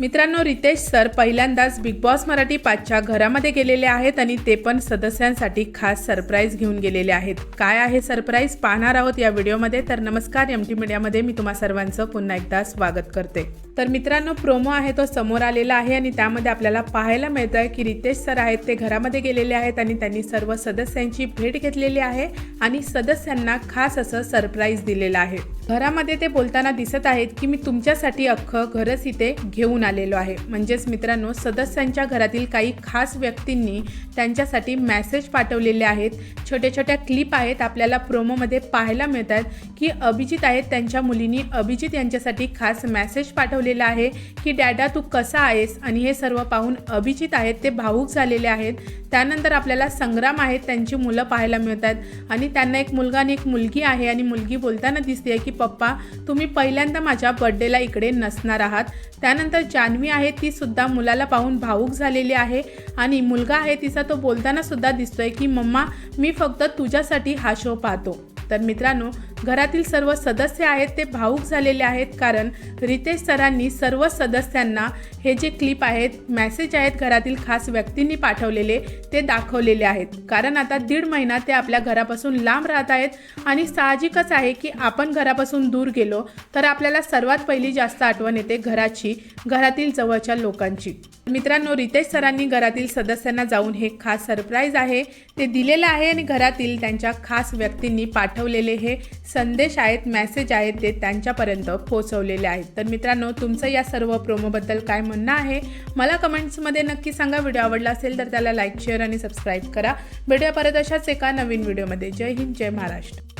मित्रांनो रितेश सर पहिल्यांदाच big boss Marathi पाचच्या घरामध्ये गेलेले आहेत आणि ते पण सदस्यांसाठी खास सरप्राईज घेऊन गेलेले आहेत. काय आहे सरप्राईज? पाहणार आहोत या व्हिडिओमध्ये. तर नमस्कार एम टी मीडियामध्ये मी तुम्हा सर्वांचं पुन्हा एकदा स्वागत करते. तर मित्रांनो प्रोमो आहे तो समोर आलेला आहे आणि त्यामध्ये आपल्याला पाहायला मिळतं आहे की रितेश सर आहेत ते घरामध्ये गेलेले आहेत आणि त्यांनी सर्व सदस्यांची भेट घेतलेली आहे आणि सदस्यांना खास असं सरप्राईज दिलेलं आहे. घरामध्ये ते बोलताना दिसत आहेत की मी तुमच्यासाठी अख्खं घरच इथे घेऊन आलेलो आहे. म्हणजेच मित्रांनो सदस्यांच्या घरातील काही खास व्यक्तींनी त्यांच्यासाठी मॅसेज पाठवलेले आहेत. छोट्या छोट्या क्लिप आहेत आपल्याला प्रोमोमध्ये पाहायला मिळतात की अभिजित आहेत त्यांच्या मुलींनी अभिजित यांच्यासाठी खास मॅसेज पाठवले दाखवलेलं आहे की डॅडा तू कसा आहेस? आणि हे सर्व पाहून अभिजित आहेत ते भावूक झालेले आहेत. त्यानंतर आपल्याला संग्राम आहेत त्यांची मुलं पाहायला मिळतात आणि त्यांना एक मुलगा आणि एक मुलगी आहे. आणि मुलगी बोलताना दिसते की पप्पा तुम्ही पहिल्यांदा माझ्या बड्डेला इकडे नसणार आहात. त्यानंतर जान्हवी आहे ती सुद्धा मुलाला पाहून भावूक झालेली आहे. आणि मुलगा आहे तिचा तो बोलताना सुद्धा दिसतोय की मम्मा मी फक्त तुझ्यासाठी हा शो पाहतो. तर मित्रांनो घरातील सर्व सदस्य आहेत ते भावूक झालेले आहेत कारण रितेश सरांनी सर्व सदस्यांना हे जे क्लिप आहेत मॅसेज आहेत घरातील खास व्यक्तींनी पाठवलेले ते दाखवलेले आहेत. कारण आता दीड महिना ते आपल्या घरापासून लांब राहत आहेत आणि साहजिकच आहे की आपण घरापासून दूर गेलो तर आपल्याला सर्वात पहिली जास्त आठवण येते घराची घरातील जवळच्या लोकांची. मित्रांनो रितेश सरांनी घरातील सदस्यांना जाऊन हे खास सरप्राईज आहे ते दिलेलं आहे आणि घरातील त्यांच्या खास व्यक्तींनी पाठवलेले हे संदेश आहेत मॅसेज आहेत ते त्यांच्यापर्यंत पोहोचवलेले आहेत. तर मित्रांनो तुमचं या सर्व प्रोमोबद्दल काय म्हणणं आहे मला कमेंट्समध्ये नक्की सांगा. व्हिडिओ आवडला असेल तर त्याला लाईक शेअर आणि सबस्क्राईब करा. भेटूया परत अशाच एका नवीन व्हिडिओमध्ये जय हिंद जय महाराष्ट्र.